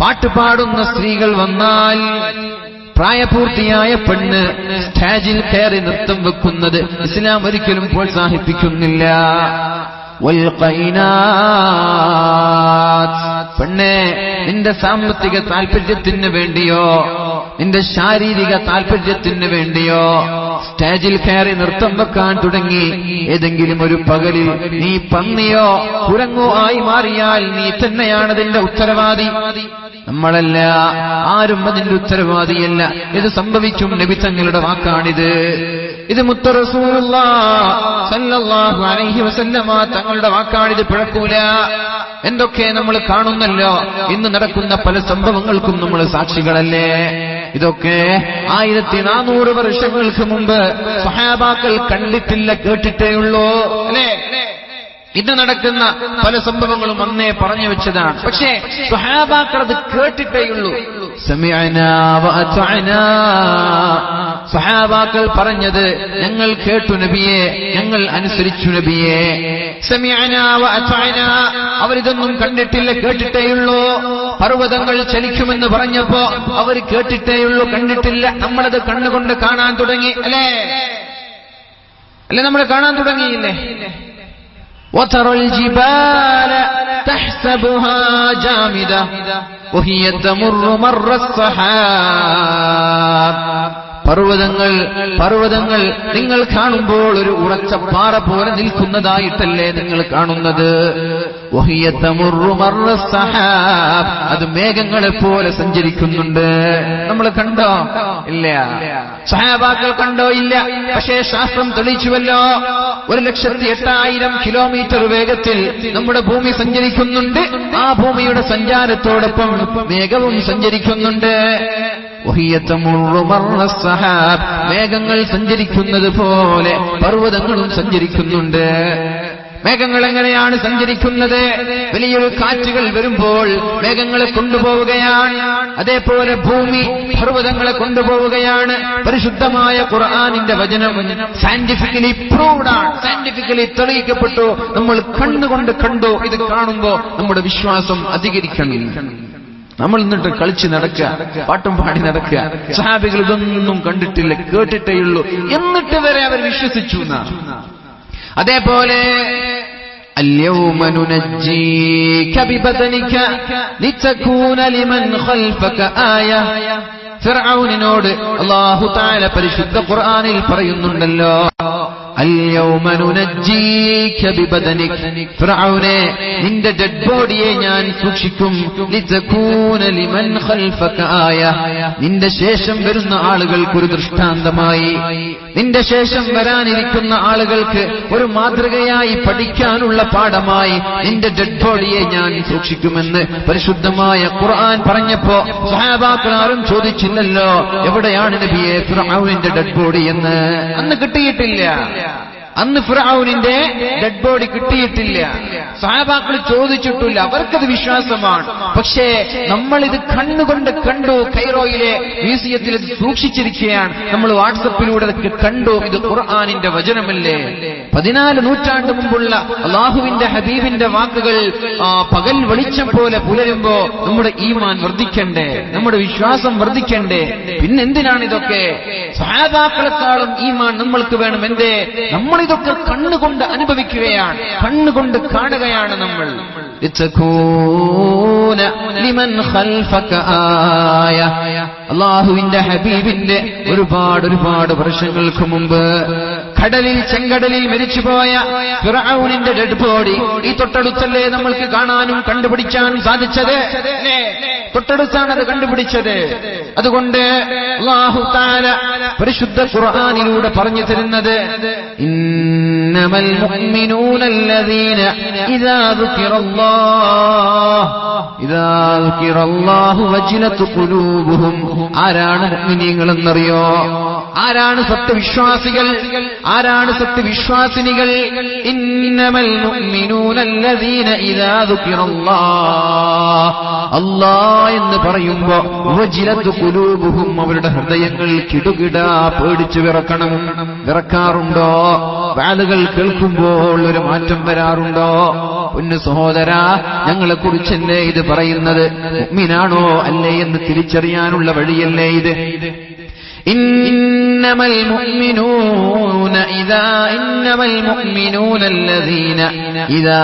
പാട്ട് പാടുന്ന സ്ത്രീകൾ വന്നാൽ പ്രായപൂർത്തിയായ പെണ്ണ് സ്റ്റേജിൽ കയറി നൃത്തം വെക്കുന്നത് ഇസ്ലാം ഒരിക്കലും പ്രോത്സാഹിപ്പിക്കുന്നില്ല. പെണ്ണെ നിന്റെ സാമ്പത്തിക താല്പര്യത്തിന് വേണ്ടിയോ? നിന്റെ ശാരീരിക താല്പര്യത്തിന് വേണ്ടിയോ? സ്റ്റേജിൽ കയറി നൃത്തം വെക്കാൻ തുടങ്ങി. ഏതെങ്കിലും ഒരു പകലിൽ നീ പന്നിയോ കുരങ്ങോ ആയി മാറിയാൽ നീ തന്നെയാണ് അതിന്റെ ഉത്തരവാദി. നമ്മളല്ല ആരും അതിന്റെ ഉത്തരവാദിയല്ല. ഇത് സംഭവിക്കും നബി തങ്ങളുടെ വാക്കാണിത്. ഇത് മുത്ത റസൂലുള്ള സല്ലല്ലാഹു അലൈഹി വസല്ലമ തങ്ങളുടെ വാക്കാണിത്. പിഴക്കൂല. എന്തൊക്കെ നമ്മൾ കാണുന്നല്ലോ ഇന്ന് നടക്കുന്ന പല സംഭവങ്ങൾക്കും നമ്മൾ സാക്ഷികളല്ലേ? ഇതൊക്കെ ആയിരത്തി നാനൂറ് വർഷങ്ങൾക്ക് മുമ്പ് സഹാബാക്കൾ കണ്ടിട്ടില്ല കേട്ടിട്ടേ ഉള്ളൂ. അല്ലേ? ഇന്ന് നടക്കുന്ന പല സംഭവങ്ങളും അന്നേ പറഞ്ഞു വെച്ചതാണ്. പക്ഷേ സുഹാബാക്കൾ അത് കേട്ടിട്ടേയുള്ളൂ. സഹാബാക്കൾ പറഞ്ഞത് ഞങ്ങൾ കേട്ടു നബിയെ ഞങ്ങൾ അനുസരിച്ചു നബിയെ. അവരിതൊന്നും കണ്ടിട്ടില്ല കേട്ടിട്ടേയുള്ളൂ. പർവതങ്ങൾ ചലിക്കുമെന്ന് പറഞ്ഞപ്പോ അവർ കേട്ടിട്ടേയുള്ളൂ കണ്ടിട്ടില്ല. നമ്മളത് കണ്ണുകൊണ്ട് കാണാൻ തുടങ്ങി അല്ലേ? അല്ലെ നമ്മൾ കാണാൻ തുടങ്ങിയില്ലേ? ഒത്തറൊൽ ജിബാല. تحسبها جامدة وهي تمر مر السحاب. പർവതങ്ങൾ പർവതങ്ങൾ നിങ്ങൾ കാണുമ്പോൾ ഒരു ഉറച്ച പാറ പോലെ നിൽക്കുന്നതായിട്ടല്ലേ നിങ്ങൾ കാണുന്നത്? അത് മേഘങ്ങളെ പോലെ സഞ്ചരിക്കുന്നുണ്ട്. നമ്മൾ കണ്ടോ? ഇല്ല. സഹാബാക്കൾ കണ്ടോ? ഇല്ല. പക്ഷേ ശാസ്ത്രം തെളിയിച്ചുവല്ലോ. ഒരു ലക്ഷത്തി എട്ടായിരം കിലോമീറ്റർ വേഗത്തിൽ നമ്മുടെ ഭൂമി സഞ്ചരിക്കുന്നുണ്ട്. ആ ഭൂമിയുടെ സഞ്ചാരത്തോടൊപ്പം മേഘവും സഞ്ചരിക്കുന്നുണ്ട്. മേഘങ്ങൾ സഞ്ചരിക്കുന്നത് പോലെ പർവതങ്ങളും സഞ്ചരിക്കുന്നുണ്ട്. മേഘങ്ങൾ എങ്ങനെയാണ് സഞ്ചരിക്കുന്നത്? വലിയൊരു കാറ്റുകൾ വരുമ്പോൾ മേഘങ്ങളെ കൊണ്ടുപോവുകയാണ്. അതേപോലെ ഭൂമി പർവതങ്ങളെ കൊണ്ടുപോവുകയാണ്. പരിശുദ്ധമായ ഖുർആാനിന്റെ വചനം സയന്റിഫിക്കലി പ്രൂവ്ഡ് ആണ്. സയന്റിഫിക്കലി തെളിയിക്കപ്പെട്ടു. നമ്മൾ കണ്ണുകൊണ്ട് കണ്ടു. ഇത് കാണുമ്പോ നമ്മുടെ വിശ്വാസം അധികരിക്കണം. നമ്മൾ എന്നിട്ട് കളിച്ച് നടക്കുക പാട്ടും പാടി നടക്കുക സഹാബികൾ ഇതൊന്നും കണ്ടിട്ടില്ല കേട്ടിട്ടേയുള്ളൂ എന്നിട്ട് വരെ അവർ വിശ്വസിച്ചു എന്നാ അതേപോലെ اليوم ننجيك ببدنك لتكون لمن خلفك آية ഫിർഔനിനോട് അല്ലാഹു തആല പരിശുദ്ധ ഖുർആനിൽ പറയുന്നുണ്ടല്ലോ ഫിർഔനെ നിന്റെ ഡെഡ് ബോഡിയെ ഞാൻ സൂക്ഷിക്കും. നിന്റെ ശേഷം വരുന്ന ആളുകൾക്ക് ഒരു ദൃഷ്ടാന്തമായി. നിന്റെ ശേഷം വരാനിരിക്കുന്ന ആളുകൾക്ക് ഒരു മാതൃകയായി പഠിക്കാനുള്ള പാഠമായി നിന്റെ ഡെഡ് ബോഡിയെ ഞാൻ സൂക്ഷിക്കുമെന്ന് പരിശുദ്ധമായ ഖുർആൻ പറഞ്ഞപ്പോ സഹാബാക്കളാരും ചോദിച്ചില്ലല്ലോ എവിടെയാണ് നബിയെ ഫിർഔനിന്റെ ഡെഡ് ബോഡി എന്ന്? അന്ന് കിട്ടിയിട്ടില്ല. അന്ന് ഫിറാവുനിന്റെ ഡെഡ് ബോഡി കിട്ടിയിട്ടില്ല. സഹാബാക്കൾ ചോദിച്ചിട്ടില്ല. അവർക്കത് വിശ്വാസമാണ്. പക്ഷേ നമ്മൾ ഇത് കണ്ണുകൊണ്ട് കണ്ടു കൈറോയിലെ മ്യൂസിയത്തിൽ ഇത് സൂക്ഷിച്ചിരിക്കുകയാണ്. നമ്മൾ വാട്സപ്പിലൂടെ കണ്ടു. ഇത് ഖുർആാനിന്റെ വചനമല്ലേ? പതിനാല് നൂറ്റാണ്ട് മുമ്പുള്ള അള്ളാഹുവിന്റെ ഹബീബിന്റെ വാക്കുകൾ പകൽ വെളിച്ചം പോലെ പുലരുമ്പോ നമ്മുടെ ഈമാൻ വർദ്ധിക്കണ്ടേ? നമ്മുടെ വിശ്വാസം വർദ്ധിക്കണ്ടേ? പിന്നെന്തിനാണ് ഇതൊക്കെ സഹാബാക്കളെക്കാളും ഈമാൻ നമ്മൾക്ക് വേണം. എന്തേ? നമ്മൾ ഇതൊക്കെ കണ്ണുകൊണ്ട് അനുഭവിക്കുകയാണ് കണ്ണുകൊണ്ട് കാണുകയാണ് നമ്മൾ. അള്ളാഹുവിന്റെ ഹബീബിന്റെ ഒരുപാട് ഒരുപാട് വർഷങ്ങൾക്ക് മുമ്പ് കടലിൽ ചെങ്കടലിൽ മരിച്ചുപോയ ഫിറൌനിന്റെ ഡെഡ് ബോഡി ഈ തൊട്ടടുത്തല്ലേ നമ്മൾക്ക് കാണാനും കണ്ടുപിടിക്കാനും സാധിച്ചത്? തൊട്ടടുത്താണ് അത് കണ്ടുപിടിച്ചത്. അതുകൊണ്ട് അള്ളാഹുത്താല പരിശുദ്ധ ഖുർആാനിലൂടെ പറഞ്ഞു തരുന്നത് ഇന്നമൽ ഇദാ ഇദാ ഖുലൂബുഹും. ആരാണ് മുഅ്മിനീങ്ങളെന്നറിയോ? ആരാണ് സത്യവിശ്വാസികൾ? ആരാണ് സത്യവിശ്വാസിനികൾ? ഇന്നമൽ മുഅ്മിനൂനല്ലദീന ഇദാ അല്ലാ എന്ന് പറയുമ്പോ വജിലത്ത് കുലൂബുഹും അവരുടെ ഹൃദയങ്ങൾ കിടുകിട പേടിച്ചു വിറക്കണം. വിറക്കാറുണ്ടോ? വാലുകൾ കേൾക്കുമ്പോൾ ഒരു മാറ്റം വരാറുണ്ടോ? പൊന്നു സഹോദര ഞങ്ങളെ കുറിച്ചല്ലേ ഇത് പറയുന്നത്? മുഗ്മിനാണോ അല്ലേ എന്ന് തിരിച്ചറിയാനുള്ള വഴിയല്ലേ ഇത്? إنما المؤمنون إذا إنما المؤمنون الذين إذا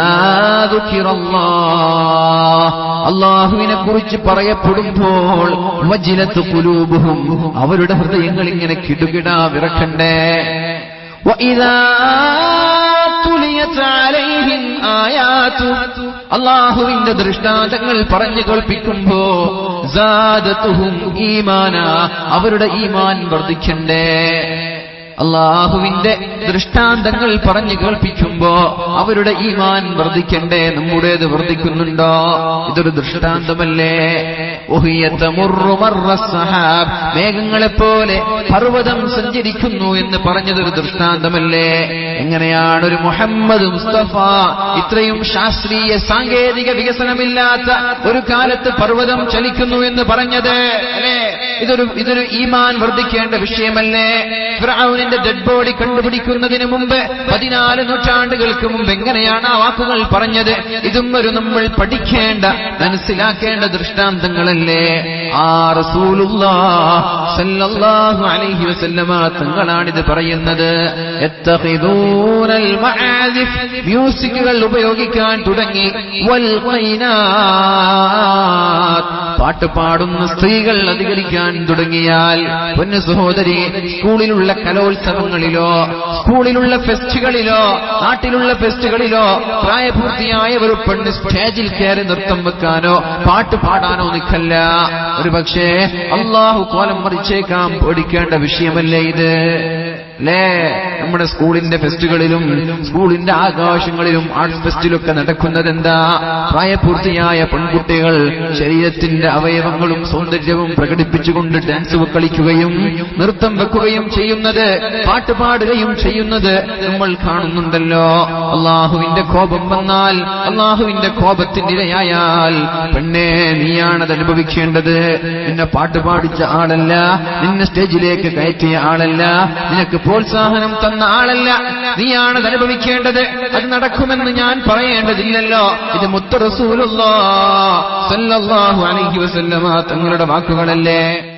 ذكر الله അള്ളാഹുവിനെ കുറിച്ച് പറയപ്പെടുമ്പോൾ വജിലത്ത് കുലൂബുഹും അവരുടെ ഹൃദയങ്ങൾ ഇങ്ങനെ കിടുകിടാ വിറക്കണ്ടേ وإذا تليت عليهم ആയാത്തു അള്ളാഹുവിന്റെ ദൃഷ്ടാന്തങ്ങൾ പറഞ്ഞു കേൾപ്പിക്കുമ്പോ അവരുടെ ഈമാൻ വർദ്ധിക്കണ്ടേ. അള്ളാഹുവിന്റെ ദൃഷ്ടാന്തങ്ങൾ പറഞ്ഞു കേൾപ്പിക്കുമ്പോ അവരുടെ ഈമാൻ വർദ്ധിക്കണ്ടേ? നമ്മുടേത് വർദ്ധിക്കുന്നുണ്ടോ? ഇതൊരു ദൃഷ്ടാന്തമല്ലേ? മേഘങ്ങളെ പോലെ പർവതം സഞ്ചരിക്കുന്നു എന്ന് പറഞ്ഞതൊരു ദൃഷ്ടാന്തമല്ലേ? എങ്ങനെയാണ് ഒരു മുഹമ്മദ് മുസ്തഫ ഇത്രയും ശാസ്ത്രീയ സാങ്കേതിക വികസനമില്ലാത്ത ഒരു കാലത്ത് പർവതം ചലിക്കുന്നു എന്ന് പറഞ്ഞത് അല്ലേ? ഇതൊരു ഇതൊരു ഈമാൻ വർദ്ധിക്കേണ്ട വിഷയമല്ലേ? ഫിറാവുനിന്റെ ഡെഡ് ബോഡി കണ്ടുപിടിക്കുന്നതിന് മുമ്പ് പതിനാല് നൂറ്റാണ്ടുകൾക്ക് മുമ്പ് എങ്ങനെയാണ് ആ വാക്കുകൾ പറഞ്ഞത്? ഇതും ഒരു നമ്മൾ പഠിക്കേണ്ട മനസ്സിലാക്കേണ്ട ദൃഷ്ടാന്തങ്ങളല്ലേ? ആ റസൂലുള്ളാഹു അലൈഹി വസല്ലമ തങ്ങളാണിത് പറയുന്നത്. മ്യൂസിക്കുകൾ ഉപയോഗിക്കാൻ തുടങ്ങി. പാട്ട് പാടുന്ന സ്ത്രീകൾ അധികരിക്കാൻ തുടങ്ങിയാൽ. പൊന്നു സഹോദരി സ്കൂളിലുള്ള കലോത്സവങ്ങളിലോ സ്കൂളിലുള്ള ഫെസ്റ്റുകളിലോ നാട്ടിലുള്ള ഫെസ്റ്റുകളിലോ പ്രായപൂർത്തിയായ ഒരു പെണ്ണ് സ്റ്റേജിൽ കയറി നൃത്തം വെക്കാനോ പാട്ട് പാടാനോ നിൽക്കല്ല. ഒരു പക്ഷേ അള്ളാഹു കോലം മറിച്ചേക്കാം പേടിക്കേണ്ട വിഷയമല്ലേ ഇത്? അല്ലേ നമ്മുടെ സ്കൂളിന്റെ ഫെസ്റ്റുകളിലും സ്കൂളിന്റെ ആകാശങ്ങളിലും ആർട്സ് ഫെസ്റ്റിലൊക്കെ നടക്കുന്നത് എന്താ പ്രായപൂർത്തിയായ പെൺകുട്ടികൾ ശരീരത്തിന്റെ അവയവങ്ങളും സൗന്ദര്യവും പ്രകടിപ്പിച്ചുകൊണ്ട് ഡാൻസ് കളിക്കുകയും നൃത്തം വെക്കുകയും ചെയ്യുന്നത് പാട്ടുപാടുകയും ചെയ്യുന്നത് നമ്മൾ കാണുന്നുണ്ടല്ലോ. അള്ളാഹുവിന്റെ കോപം വന്നാൽ അള്ളാഹുവിന്റെ കോപത്തിനിരയായാൽ പെണ്ണെ നീയാണത് അനുഭവിക്കേണ്ടത് നിന്നെ പാട്ടുപാടിച്ച ആളല്ല നിന്നെ സ്റ്റേജിലേക്ക് കയറ്റിയ ആളല്ല നിനക്ക് പ്രോത്സാഹനം തന്ന ആളല്ല. നീയാണ് അനുഭവിക്കേണ്ടത്. അത് നടക്കുമെന്ന് ഞാൻ പറയേണ്ടതില്ലല്ലോ. ഇത് മുത്തറസൂലുള്ള തങ്ങളുടെ വാക്കുകളല്ലേ?